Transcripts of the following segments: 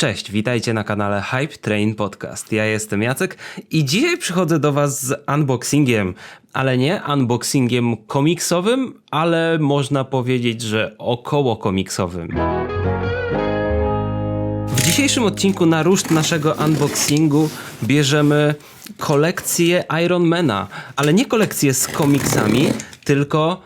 Cześć, witajcie na kanale Hype Train Podcast. Ja jestem Jacek i dzisiaj przychodzę do Was z unboxingiem, ale nie unboxingiem komiksowym, ale można powiedzieć, że około komiksowym. W dzisiejszym odcinku na ruszt naszego unboxingu bierzemy kolekcję Ironmana, ale nie kolekcję z komiksami, tylko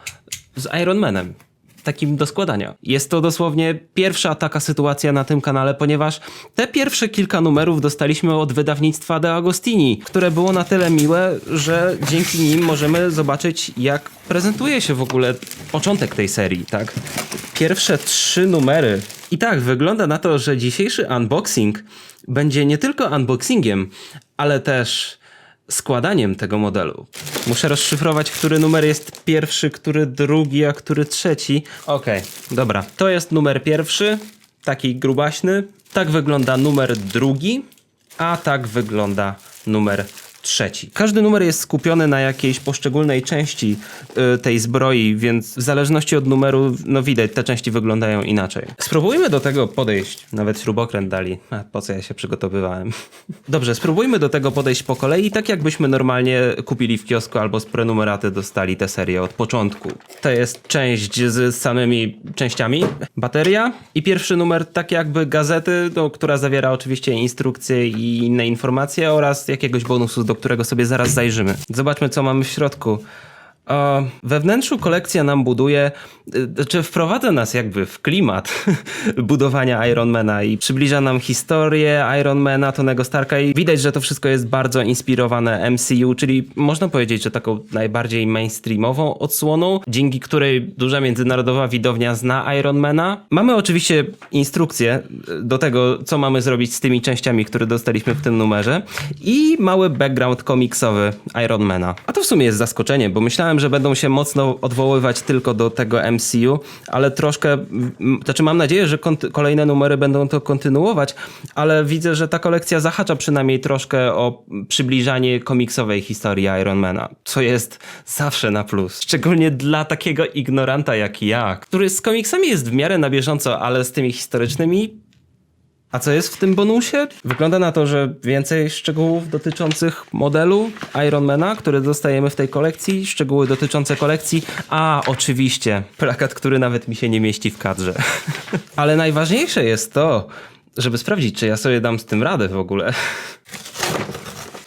z Ironmanem. Takim do składania. Jest to dosłownie pierwsza taka sytuacja na tym kanale, ponieważ te pierwsze kilka numerów dostaliśmy od wydawnictwa De Agostini, które było na tyle miłe, że dzięki nim możemy zobaczyć, jak prezentuje się w ogóle początek tej serii, tak? Pierwsze trzy numery. I tak, wygląda na to, że dzisiejszy unboxing będzie nie tylko unboxingiem, ale też składaniem tego modelu. Muszę rozszyfrować, który numer jest pierwszy, który drugi, a który trzeci. Okej, dobra. To jest numer pierwszy, taki grubaśny. Tak wygląda numer drugi, a tak wygląda numer trzeci. Każdy numer jest skupiony na jakiejś poszczególnej części y, tej zbroi, więc w zależności od numeru, no widać, te części wyglądają inaczej. Spróbujmy do tego podejść. Nawet śrubokręt dali. A po co ja się przygotowywałem? Dobrze, spróbujmy do tego podejść po kolei, tak jakbyśmy normalnie kupili w kiosku albo z prenumeraty dostali tę serię od początku. To jest część z samymi częściami, bateria i pierwszy numer tak jakby gazety, no, która zawiera oczywiście instrukcje i inne informacje oraz jakiegoś bonusu, do którego sobie zaraz zajrzymy. Zobaczmy, co mamy w środku. We wnętrzu kolekcja nam buduje, y, czy wprowadza nas jakby w klimat budowania Ironmana i przybliża nam historię Ironmana, Tonego Starka i widać, że to wszystko jest bardzo inspirowane MCU, czyli można powiedzieć, że taką najbardziej mainstreamową odsłoną, dzięki której duża międzynarodowa widownia zna Ironmana. Mamy oczywiście instrukcję y, do tego, co mamy zrobić z tymi częściami, które dostaliśmy w tym numerze i mały background komiksowy Ironmana. A to w sumie jest zaskoczenie, bo myślałem, że będą się mocno odwoływać tylko do tego MCU, ale troszkę, znaczy mam nadzieję, że kolejne numery będą to kontynuować, ale widzę, że ta kolekcja zahacza przynajmniej troszkę o przybliżanie komiksowej historii Ironmana, co jest zawsze na plus. Szczególnie dla takiego ignoranta jak ja, który z komiksami jest w miarę na bieżąco, ale z tymi historycznymi a co jest w tym bonusie? Wygląda na to, że więcej szczegółów dotyczących modelu Ironmana, który dostajemy w tej kolekcji, szczegóły dotyczące kolekcji, a oczywiście plakat, który nawet mi się nie mieści w kadrze. Ale najważniejsze jest to, żeby sprawdzić, czy ja sobie dam z tym radę w ogóle.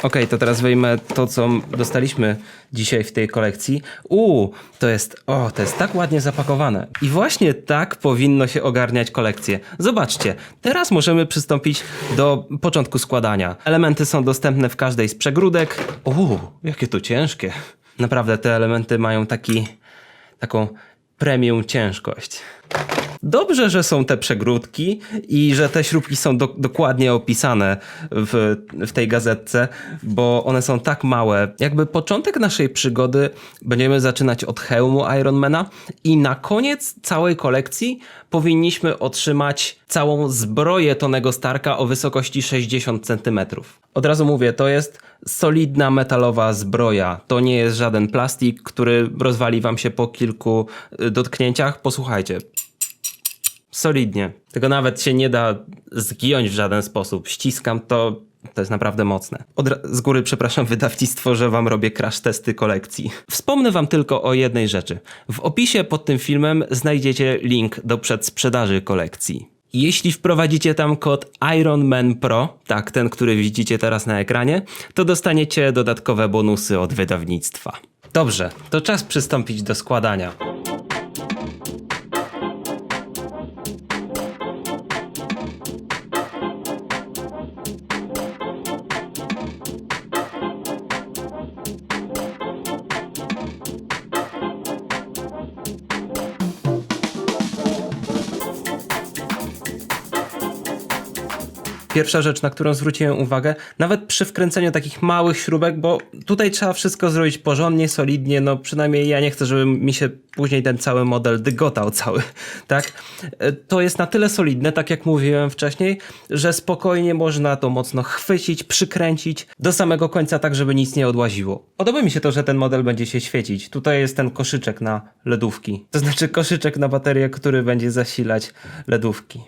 Okej, to teraz wyjmę to, co dostaliśmy dzisiaj w tej kolekcji. Uuu, to jest, o, to jest tak ładnie zapakowane. I właśnie tak powinno się ogarniać kolekcję. Zobaczcie, teraz możemy przystąpić do początku składania. Elementy są dostępne w każdej z przegródek. Uuu, jakie to ciężkie. Naprawdę te elementy mają taki, taką premium ciężkość. Dobrze, że są te przegródki i że te śrubki są do, dokładnie opisane w, w tej gazetce, bo one są tak małe. Jakby początek naszej przygody będziemy zaczynać od hełmu Ironmana i na koniec całej kolekcji powinniśmy otrzymać całą zbroję Tonego Starka o wysokości 60 cm. Od razu mówię, to jest solidna metalowa zbroja. To nie jest żaden plastik, który rozwali wam się po kilku y, dotknięciach. Posłuchajcie, solidnie. Tego nawet się nie da zgiąć w żaden sposób. Ściskam to, to jest naprawdę mocne. Od z góry przepraszam wydawnictwo, że wam robię crash testy kolekcji. Wspomnę wam tylko o jednej rzeczy. W opisie pod tym filmem znajdziecie link do przedsprzedaży kolekcji. Jeśli wprowadzicie tam kod Ironman Pro, tak ten, który widzicie teraz na ekranie, to dostaniecie dodatkowe bonusy od wydawnictwa. Dobrze, to czas przystąpić do składania. Pierwsza rzecz, na którą zwróciłem uwagę, nawet przy wkręceniu takich małych śrubek, bo tutaj trzeba wszystko zrobić porządnie, solidnie, no przynajmniej ja nie chcę, żeby mi się później ten cały model dygotał cały, tak? E, To jest na tyle solidne, tak jak mówiłem wcześniej, że spokojnie można to mocno chwycić, przykręcić do samego końca, tak żeby nic nie odłaziło. Podoba mi się to, że ten model będzie się świecić. Tutaj jest ten koszyczek na ledówki, to znaczy koszyczek na baterię, który będzie zasilać ledówki.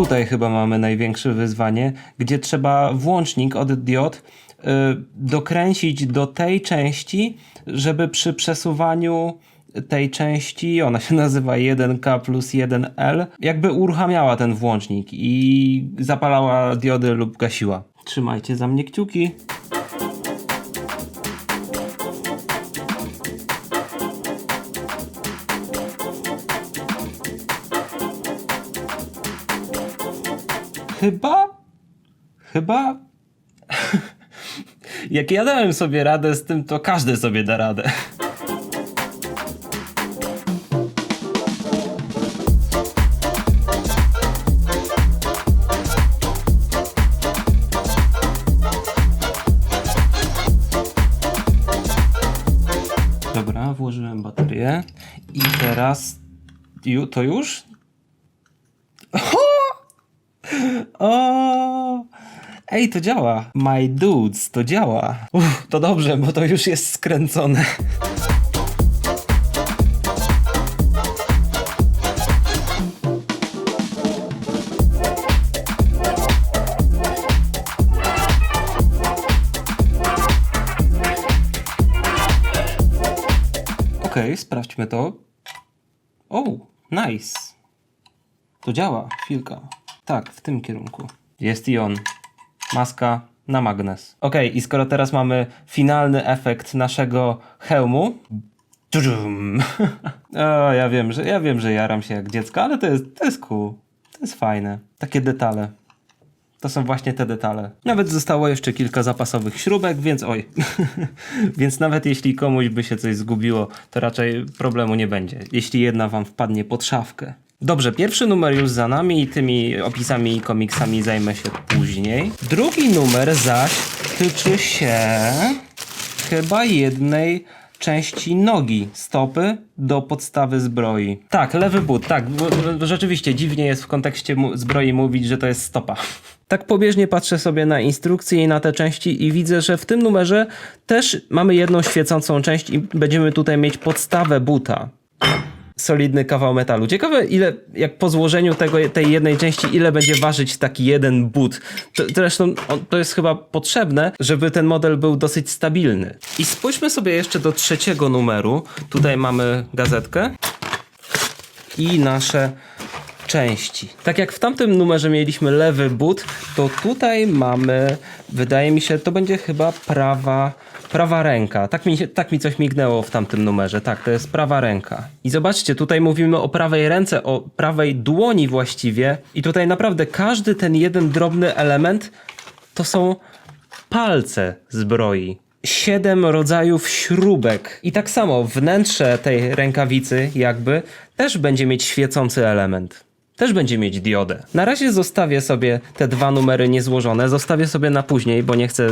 Tutaj chyba mamy największe wyzwanie, gdzie trzeba włącznik od diod y, dokręcić do tej części, żeby przy przesuwaniu tej części, ona się nazywa 1K plus 1L, jakby uruchamiała ten włącznik i zapalała diody lub gasiła. Trzymajcie za mnie kciuki. Chyba. Chyba. Jak ja dałem sobie radę z tym, to każdy sobie da radę. Dobra, włożyłem baterię i teraz. Ju, to już? O! Ej, to działa. My dudes, to działa. Uff, to dobrze, bo to już jest skręcone. Okej, sprawdźmy to. O, nice. To działa, chwilka. Tak, w tym kierunku. Jest i on. Maska na magnes. Ok, i skoro teraz mamy finalny efekt naszego hełmu. O, ja wiem, że ja wiem, że jaram się jak dziecko, ale to jest, to jest cool. To jest fajne. Takie detale. To są właśnie te detale. Nawet zostało jeszcze kilka zapasowych śrubek, więc oj. więc nawet jeśli komuś by się coś zgubiło, to raczej problemu nie będzie. Jeśli jedna wam wpadnie pod szafkę. Dobrze, pierwszy numer już za nami i tymi opisami i komiksami zajmę się później. Drugi numer zaś tyczy się chyba jednej części nogi, stopy do podstawy zbroi. Tak, lewy but, tak, rzeczywiście dziwnie jest w kontekście zbroi mówić, że to jest stopa. Tak pobieżnie patrzę sobie na instrukcje i na te części i widzę, że w tym numerze też mamy jedną świecącą część i będziemy tutaj mieć podstawę buta solidny kawał metalu. Ciekawe, ile, jak po złożeniu tego, tej jednej części, ile będzie ważyć taki jeden but. To, zresztą to jest chyba potrzebne, żeby ten model był dosyć stabilny. I spójrzmy sobie jeszcze do trzeciego numeru. Tutaj mamy gazetkę i nasze części. Tak jak w tamtym numerze mieliśmy lewy but, to tutaj mamy, wydaje mi się, to będzie chyba prawa, prawa ręka. Tak mi, tak mi coś mignęło w tamtym numerze. Tak, to jest prawa ręka. I zobaczcie, tutaj mówimy o prawej ręce, o prawej dłoni właściwie. I tutaj naprawdę każdy ten jeden drobny element to są palce zbroi. Siedem rodzajów śrubek. I tak samo wnętrze tej rękawicy, jakby, też będzie mieć świecący element. Też będzie mieć diodę. Na razie zostawię sobie te dwa numery niezłożone. Zostawię sobie na później, bo nie chcę,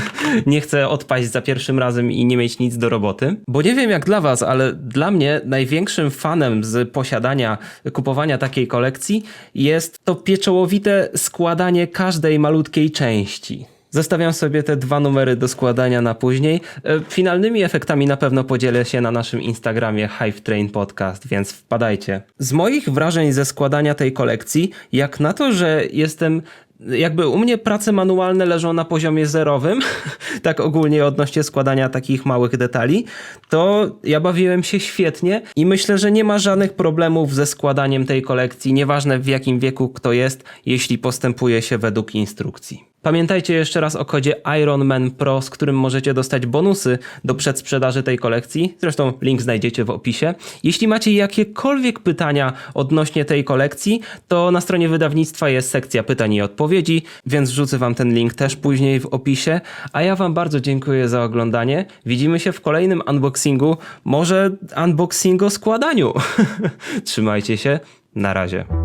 nie chcę odpaść za pierwszym razem i nie mieć nic do roboty. Bo nie wiem jak dla Was, ale dla mnie największym fanem z posiadania, kupowania takiej kolekcji jest to pieczołowite składanie każdej malutkiej części. Zostawiam sobie te dwa numery do składania na później. E, Finalnymi efektami na pewno podzielę się na naszym Instagramie Hive Train Podcast, więc wpadajcie. Z moich wrażeń ze składania tej kolekcji, jak na to, że jestem jakby u mnie prace manualne leżą na poziomie zerowym, tak ogólnie odnośnie składania takich małych detali, to ja bawiłem się świetnie i myślę, że nie ma żadnych problemów ze składaniem tej kolekcji, nieważne w jakim wieku kto jest, jeśli postępuje się według instrukcji. Pamiętajcie jeszcze raz o kodzie Iron Man Pro, z którym możecie dostać bonusy do przedsprzedaży tej kolekcji. Zresztą link znajdziecie w opisie. Jeśli macie jakiekolwiek pytania odnośnie tej kolekcji, to na stronie wydawnictwa jest sekcja pytań i odpowiedzi, więc wrzucę wam ten link też później w opisie. A ja wam bardzo dziękuję za oglądanie. Widzimy się w kolejnym unboxingu, może unboxingu składaniu. Trzymajcie się. Na razie.